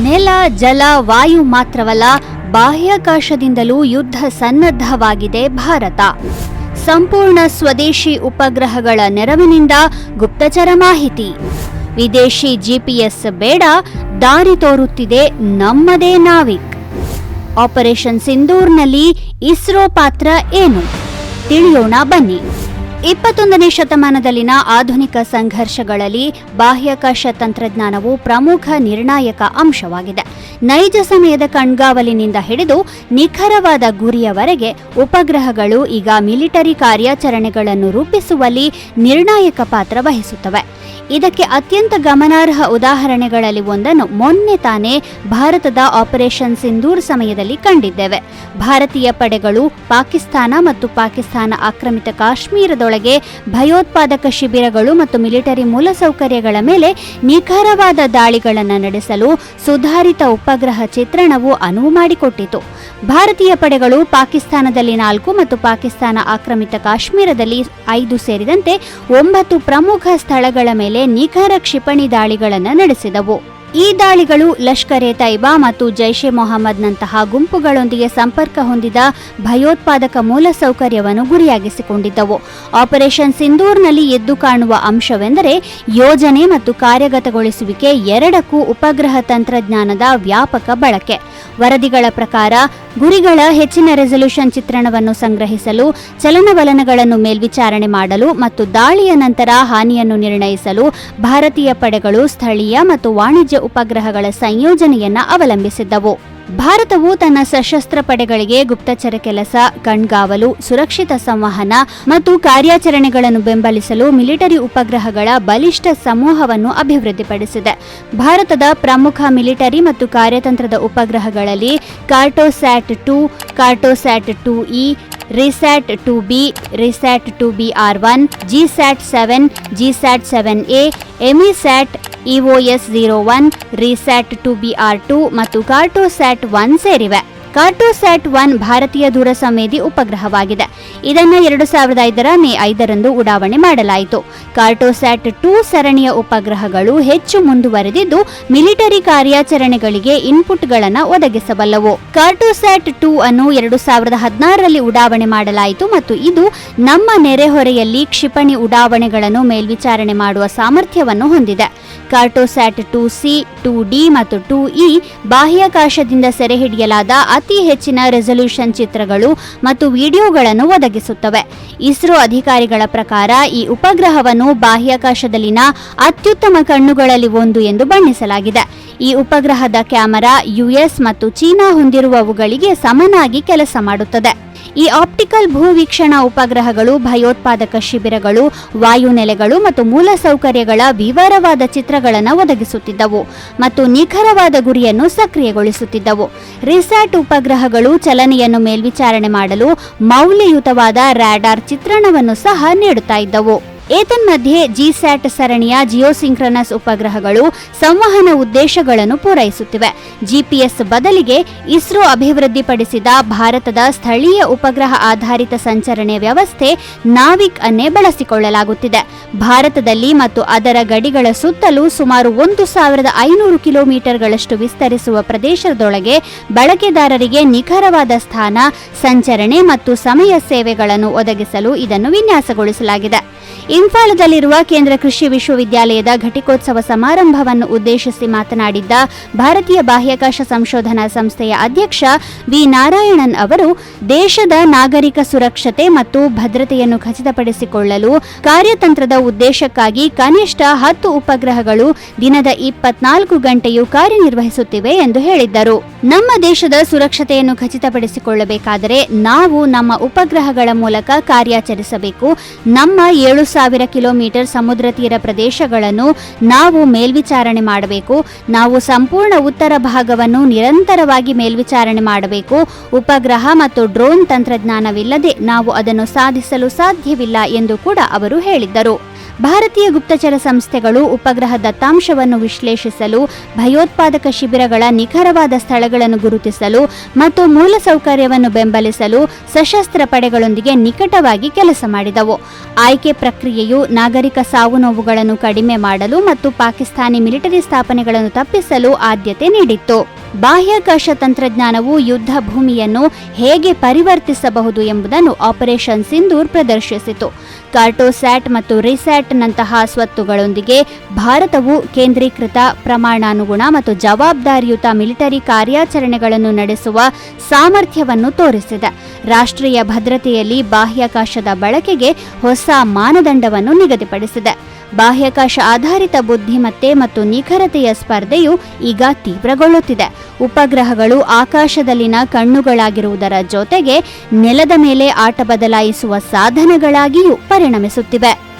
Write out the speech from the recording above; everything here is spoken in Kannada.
ನೆಲ, ಜಲ, ವಾಯು ಮಾತ್ರವಲ್ಲ, ಬಾಹ್ಯಾಕಾಶದಿಂದಲೂ ಯುದ್ಧ ಸನ್ನದ್ಧವಾಗಿದೆ ಭಾರತ. ಸಂಪೂರ್ಣ ಸ್ವದೇಶಿ ಉಪಗ್ರಹಗಳ ನೆರವಿನಿಂದ ಗುಪ್ತಚರ ಮಾಹಿತಿ. ವಿದೇಶಿ ಜಿಪಿಎಸ್ ಬೇಡ, ದಾರಿ ತೋರುತ್ತಿದೆ ನಮ್ಮದೇ ನಾವಿಕ್. ಆಪರೇಷನ್ ಸಿಂಧೂರ್ನಲ್ಲಿ ಇಸ್ರೋ ಪಾತ್ರ ಏನು? ತಿಳಿಯೋಣ ಬನ್ನಿ. ಇಪ್ಪತ್ತೊಂದನೇ ಶತಮಾನದಲ್ಲಿನ ಆಧುನಿಕ ಸಂಘರ್ಷಗಳಲ್ಲಿ ಬಾಹ್ಯಾಕಾಶ ತಂತ್ರಜ್ಞಾನವು ಪ್ರಮುಖ ನಿರ್ಣಾಯಕ ಅಂಶವಾಗಿದೆ. ನೈಜ ಸಮಯದ ಕಣ್ಗಾವಲಿನಿಂದ ಹಿಡಿದು ನಿಖರವಾದ ಗುರಿಯವರೆಗೆ ಉಪಗ್ರಹಗಳು ಈಗ ಮಿಲಿಟರಿ ಕಾರ್ಯಾಚರಣೆಗಳನ್ನು ರೂಪಿಸುವಲ್ಲಿ ನಿರ್ಣಾಯಕ ಪಾತ್ರ ವಹಿಸುತ್ತವೆ. ಇದಕ್ಕೆ ಅತ್ಯಂತ ಗಮನಾರ್ಹ ಉದಾಹರಣೆಗಳಲ್ಲಿ ಒಂದನ್ನು ಮೊನ್ನೆ ತಾನೇ ಭಾರತದ ಆಪರೇಷನ್ ಸಿಂಧೂರ್ ಸಮಯದಲ್ಲಿ ಕಂಡಿದ್ದೇವೆ. ಭಾರತೀಯ ಪಡೆಗಳು ಪಾಕಿಸ್ತಾನ ಮತ್ತು ಪಾಕಿಸ್ತಾನ ಆಕ್ರಮಿತ ಕಾಶ್ಮೀರದೊಳಗೆ ಭಯೋತ್ಪಾದಕ ಶಿಬಿರಗಳು ಮತ್ತು ಮಿಲಿಟರಿ ಮೂಲಸೌಕರ್ಯಗಳ ಮೇಲೆ ನಿಖರವಾದ ದಾಳಿಗಳನ್ನು ನಡೆಸಲು ಸುಧಾರಿತ ಉಪಗ್ರಹ ಚಿತ್ರಣವು ಅನುವು ಮಾಡಿಕೊಟ್ಟಿತು. ಭಾರತೀಯ ಪಡೆಗಳು ಪಾಕಿಸ್ತಾನದಲ್ಲಿ ನಾಲ್ಕು ಮತ್ತು ಪಾಕಿಸ್ತಾನ ಆಕ್ರಮಿತ ಕಾಶ್ಮೀರದಲ್ಲಿ ಐದು ಸೇರಿದಂತೆ ಒಂಬತ್ತು ಪ್ರಮುಖ ಸ್ಥಳಗಳ ಮೇಲೆ ನಿಖರ ಕ್ಷಿಪಣಿ ದಾಳಿಗಳನ್ನು ನಡೆಸಿದವು. ಈ ದಾಳಿಗಳು ಲಷ್ಕರ್ ತೈಬಾ ಮತ್ತು ಜೈಷೆ ಮೊಹಮ್ಮದ್ನಂತಹ ಗುಂಪುಗಳೊಂದಿಗೆ ಸಂಪರ್ಕ ಹೊಂದಿದ ಭಯೋತ್ಪಾದಕ ಮೂಲಸೌಕರ್ಯವನ್ನು ಗುರಿಯಾಗಿಸಿಕೊಂಡಿದ್ದವು. ಆಪರೇಷನ್ ಸಿಂಧೂರ್ನಲ್ಲಿ ಎದ್ದು ಕಾಣುವ ಅಂಶವೆಂದರೆ ಯೋಜನೆ ಮತ್ತು ಕಾರ್ಯಗತಗೊಳಿಸುವಿಕೆ ಎರಡಕ್ಕೂ ಉಪಗ್ರಹ ತಂತ್ರಜ್ಞಾನದ ವ್ಯಾಪಕ ಬಳಕೆ. ವರದಿಗಳ ಪ್ರಕಾರ ಗುರಿಗಳ ಹೆಚ್ಚಿನ ರೆಸಲ್ಯೂಷನ್ ಚಿತ್ರಣವನ್ನು ಸಂಗ್ರಹಿಸಲು, ಚಲನವಲನಗಳನ್ನು ಮೇಲ್ವಿಚಾರಣೆ ಮಾಡಲು ಮತ್ತು ದಾಳಿಯ ನಂತರ ಹಾನಿಯನ್ನು ನಿರ್ಣಯಿಸಲು ಭಾರತೀಯ ಪಡೆಗಳು ಸ್ಥಳೀಯ ಮತ್ತು ವಾಣಿಜ್ಯ ಉಪಗ್ರಹಗಳ ಸಂಯೋಜನೆಯನ್ನ ಅವಲಂಬಿಸಿದ್ದವು. ಭಾರತವು ತನ್ನ ಸಶಸ್ತ್ರ ಪಡೆಗಳಿಗೆ ಗುಪ್ತಚರ ಕೆಲಸ, ಕಣ್ಗಾವಲು, ಸುರಕ್ಷಿತ ಸಂವಹನ ಮತ್ತು ಕಾರ್ಯಾಚರಣೆಗಳನ್ನು ಬೆಂಬಲಿಸಲು ಮಿಲಿಟರಿ ಉಪಗ್ರಹಗಳ ಬಲಿಷ್ಠ ಸಮೂಹವನ್ನು ಅಭಿವೃದ್ಧಿಪಡಿಸಿದೆ. ಭಾರತದ ಪ್ರಮುಖ ಮಿಲಿಟರಿ ಮತ್ತು ಕಾರ್ಯತಂತ್ರದ ಉಪಗ್ರಹಗಳಲ್ಲಿ Cartosat two Cartosat two E, RISAT two B, RISAT two B R one, GSAT seven GSAT seven A, EMISAT EOS zero one RISAT two B R two ಮತ್ತು ಕಾರ್ಟೋಸ್ಯಾಟ್ ಒನ್ ಸೇರಿವೆ. ಕಾರ್ಟೋಸ್ಯಾಟ್ ಒನ್ ಭಾರತೀಯ ದೂರ ಸಂವೇದಿ ಉಪಗ್ರಹವಾಗಿದೆ. ಇದನ್ನು ಎರಡು ಸಾವಿರದ ಐದರ ಮೇ ಐದರಂದು ಉಡಾವಣೆ ಮಾಡಲಾಯಿತು. ಕಾರ್ಟೋಸ್ಯಾಟ್ ಟೂ ಸರಣಿಯ ಉಪಗ್ರಹಗಳು ಹೆಚ್ಚು ಮುಂದುವರೆದಿದ್ದು, ಮಿಲಿಟರಿ ಕಾರ್ಯಾಚರಣೆಗಳಿಗೆ ಇನ್ಪುಟ್ಗಳನ್ನು ಒದಗಿಸಬಲ್ಲವು. ಕಾರ್ಟೋಸ್ಯಾಟ್ ಟೂ ಅನ್ನು ಎರಡು ಸಾವಿರದ ಹದಿನಾರರಲ್ಲಿ ಉಡಾವಣೆ ಮಾಡಲಾಯಿತು ಮತ್ತು ಇದು ನಮ್ಮ ನೆರೆಹೊರೆಯಲ್ಲಿ ಕ್ಷಿಪಣಿ ಉಡಾವಣೆಗಳನ್ನು ಮೇಲ್ವಿಚಾರಣೆ ಮಾಡುವ ಸಾಮರ್ಥ್ಯವನ್ನು ಹೊಂದಿದೆ. Cartosat two C, two D ಮತ್ತು ಟೂ ಇ ಬಾಹ್ಯಾಕಾಶದಿಂದ ಸೆರೆಹಿಡಿಯಲಾದ ಅತಿ ಹೆಚ್ಚಿನ ರೆಸಲ್ಯೂಷನ್ ಚಿತ್ರಗಳು ಮತ್ತು ವಿಡಿಯೋಗಳನ್ನು ಒದಗಿಸುತ್ತವೆ. ಇಸ್ರೋ ಅಧಿಕಾರಿಗಳ ಪ್ರಕಾರ ಈ ಉಪಗ್ರಹವನ್ನು ಬಾಹ್ಯಾಕಾಶದಲ್ಲಿನ ಅತ್ಯುತ್ತಮ ಕಣ್ಣುಗಳಲ್ಲಿ ಒಂದು ಎಂದು ಬಣ್ಣಿಸಲಾಗಿದೆ. ಈ ಉಪಗ್ರಹದ ಕ್ಯಾಮೆರಾ ಯುಎಸ್ ಮತ್ತು ಚೀನಾ ಹೊಂದಿರುವವುಗಳಿಗೆ ಸಮನಾಗಿ ಕೆಲಸ ಮಾಡುತ್ತದೆ. ಈ ಆಪ್ಟಿಕಲ್ ಭೂವೀಕ್ಷಣಾ ಉಪಗ್ರಹಗಳು, ಭಯೋತ್ಪಾದಕ ಶಿಬಿರಗಳು, ವಾಯುನೆಲೆಗಳು ಮತ್ತು ಮೂಲಸೌಕರ್ಯಗಳ ವಿವರವಾದ ಚಿತ್ರಗಳನ್ನು ಒದಗಿಸುತ್ತಿದ್ದವು ಮತ್ತು ನಿಖರವಾದ ಗುರಿಯನ್ನು ಸಕ್ರಿಯಗೊಳಿಸುತ್ತಿದ್ದವು. ರಿಸ್ಯಾಟ್ ಉಪಗ್ರಹಗಳು ಚಲನೆಯನ್ನು ಮೇಲ್ವಿಚಾರಣೆ ಮಾಡಲು ಮೌಲ್ಯಯುತವಾದ ರ್ಯಾಡಾರ್ ಚಿತ್ರಣವನ್ನು ಸಹ ನೀಡುತ್ತಾ ಇದ್ದವು. ಏತನ್ಮಧ್ಯೆ ಜಿಸ್ಯಾಟ್ ಸರಣಿಯ ಜಿಯೋಸಿಂಕ್ರನಸ್ ಉಪಗ್ರಹಗಳು ಸಂವಹನ ಉದ್ದೇಶಗಳನ್ನು ಪೂರೈಸುತ್ತಿವೆ. ಜಿಪಿಎಸ್ ಬದಲಿಗೆ ಇಸ್ರೋ ಅಭಿವೃದ್ಧಿಪಡಿಸಿದ ಭಾರತದ ಸ್ಥಳೀಯ ಉಪಗ್ರಹ ಆಧಾರಿತ ಸಂಚರಣೆ ವ್ಯವಸ್ಥೆ ನಾವಿಕ್ ಅನ್ನೇ ಬಳಸಿಕೊಳ್ಳಲಾಗುತ್ತಿದೆ. ಭಾರತದಲ್ಲಿ ಮತ್ತು ಅದರ ಗಡಿಗಳ ಸುತ್ತಲೂ ಸುಮಾರು ಒಂದು ಸಾವಿರದ ಐನೂರು ಕಿಲೋಮೀಟರ್ಗಳಷ್ಟು ವಿಸ್ತರಿಸುವ ಪ್ರದೇಶದೊಳಗೆ ಬಳಕೆದಾರರಿಗೆ ನಿಖರವಾದ ಸ್ಥಾನ, ಸಂಚರಣೆ ಮತ್ತು ಸಮಯ ಸೇವೆಗಳನ್ನು ಒದಗಿಸಲು ಇದನ್ನು ವಿನ್ಯಾಸಗೊಳಿಸಲಾಗಿದೆ. ಇಂಫಾಲದಲ್ಲಿರುವ ಕೇಂದ್ರ ಕೃಷಿ ವಿಶ್ವವಿದ್ಯಾಲಯದ ಘಟಿಕೋತ್ಸವ ಸಮಾರಂಭವನ್ನು ಉದ್ದೇಶಿಸಿ ಮಾತನಾಡಿದ್ದ ಭಾರತೀಯ ಬಾಹ್ಯಾಕಾಶ ಸಂಶೋಧನಾ ಸಂಸ್ಥೆಯ ಅಧ್ಯಕ್ಷ ವಿ ನಾರಾಯಣನ್ ಅವರು, ದೇಶದ ನಾಗರಿಕ ಸುರಕ್ಷತೆ ಮತ್ತು ಭದ್ರತೆಯನ್ನು ಖಚಿತಪಡಿಸಿಕೊಳ್ಳಲು ಕಾರ್ಯತಂತ್ರದ ಉದ್ದೇಶಕ್ಕಾಗಿ ಕನಿಷ್ಠ ಹತ್ತು ಉಪಗ್ರಹಗಳು ದಿನದ ಇಪ್ಪತ್ನಾಲ್ಕು ಗಂಟೆಯೂ ಕಾರ್ಯನಿರ್ವಹಿಸುತ್ತಿವೆ ಎಂದು ಹೇಳಿದ್ದರು. ನಮ್ಮ ದೇಶದ ಸುರಕ್ಷತೆಯನ್ನು ಖಚಿತಪಡಿಸಿಕೊಳ್ಳಬೇಕಾದರೆ ನಾವು ನಮ್ಮ ಉಪಗ್ರಹಗಳ ಮೂಲಕ ಕಾರ್ಯಾಚರಿಸಬೇಕು. ನಮ್ಮ ಏಳು ಸಾವಿರ ಕಿಲೋಮೀಟರ್ ಸಮುದ್ರ ತೀರ ಪ್ರದೇಶಗಳನ್ನು ನಾವು ಮೇಲ್ವಿಚಾರಣೆ ಮಾಡಬೇಕು. ನಾವು ಸಂಪೂರ್ಣ ಉತ್ತರ ಭಾಗವನ್ನು ನಿರಂತರವಾಗಿ ಮೇಲ್ವಿಚಾರಣೆ ಮಾಡಬೇಕು. ಉಪಗ್ರಹ ಮತ್ತು ಡ್ರೋನ್ ತಂತ್ರಜ್ಞಾನವಿಲ್ಲದೆ ನಾವು ಅದನ್ನು ಸಾಧಿಸಲು ಸಾಧ್ಯವಿಲ್ಲ ಎಂದು ಕೂಡ ಅವರು ಹೇಳಿದ್ದರು. ಭಾರತೀಯ ಗುಪ್ತಚರ ಸಂಸ್ಥೆಗಳು ಉಪಗ್ರಹ ದತ್ತಾಂಶವನ್ನು ವಿಶ್ಲೇಷಿಸಲು, ಭಯೋತ್ಪಾದಕ ಶಿಬಿರಗಳ ನಿಖರವಾದ ಸ್ಥಳಗಳನ್ನು ಗುರುತಿಸಲು ಮತ್ತು ಮೂಲಸೌಕರ್ಯವನ್ನು ಬೆಂಬಲಿಸಲು ಸಶಸ್ತ್ರ ಪಡೆಗಳೊಂದಿಗೆ ನಿಕಟವಾಗಿ ಕೆಲಸ ಮಾಡಿದವು. ಆಯ್ಕೆ ಪ್ರಕ್ರಿಯೆಯು ನಾಗರಿಕ ಸಾವು ನೋವುಗಳನ್ನು ಕಡಿಮೆ ಮಾಡಲು ಮತ್ತು ಪಾಕಿಸ್ತಾನಿ ಮಿಲಿಟರಿ ಸ್ಥಾಪನೆಗಳನ್ನು ತಪ್ಪಿಸಲು ಆದ್ಯತೆ ನೀಡಿತ್ತು. ಬಾಹ್ಯಾಕಾಶ ತಂತ್ರಜ್ಞಾನವು ಯುದ್ಧ ಭೂಮಿಯನ್ನು ಹೇಗೆ ಪರಿವರ್ತಿಸಬಹುದು ಎಂಬುದನ್ನು ಆಪರೇಷನ್ ಸಿಂಧೂರ್ ಪ್ರದರ್ಶಿಸಿತು. ಕಾರ್ಟೋಸ್ಯಾಟ್ ಮತ್ತು ರಿಸ್ಯಾಟ್ನಂತಹ ಸ್ವತ್ತುಗಳೊಂದಿಗೆ ಭಾರತವು ಕೇಂದ್ರೀಕೃತ ಪ್ರಮಾಣಾನುಗುಣ ಮತ್ತು ಜವಾಬ್ದಾರಿಯುತ ಮಿಲಿಟರಿ ಕಾರ್ಯಾಚರಣೆಗಳನ್ನು ನಡೆಸುವ ಸಾಮರ್ಥ್ಯವನ್ನು ತೋರಿಸಿದೆ. ರಾಷ್ಟ್ರೀಯ ಭದ್ರತೆಯಲ್ಲಿ ಬಾಹ್ಯಾಕಾಶದ ಬಳಕೆಗೆ ಹೊಸ ಮಾನದಂಡವನ್ನು ನಿಗದಿಪಡಿಸಿದೆ. ಬಾಹ್ಯಾಕಾಶ ಆಧಾರಿತ ಬುದ್ಧಿಮತ್ತೆ ಮತ್ತು ನಿಖರತೆಯ ಸ್ಪರ್ಧೆಯು ಈಗ ತೀವ್ರಗೊಳ್ಳುತ್ತಿದೆ. ಉಪಗ್ರಹಗಳು ಆಕಾಶದಲ್ಲಿನ ಕಣ್ಣುಗಳಾಗಿರುವುದರ ಜೊತೆಗೆ ನೆಲದ ಮೇಲೆ ಆಟ ಬದಲಾಯಿಸುವ ಸಾಧನಗಳಾಗಿಯೂ ಪರಿಣಮಿಸುತ್ತಿವೆ.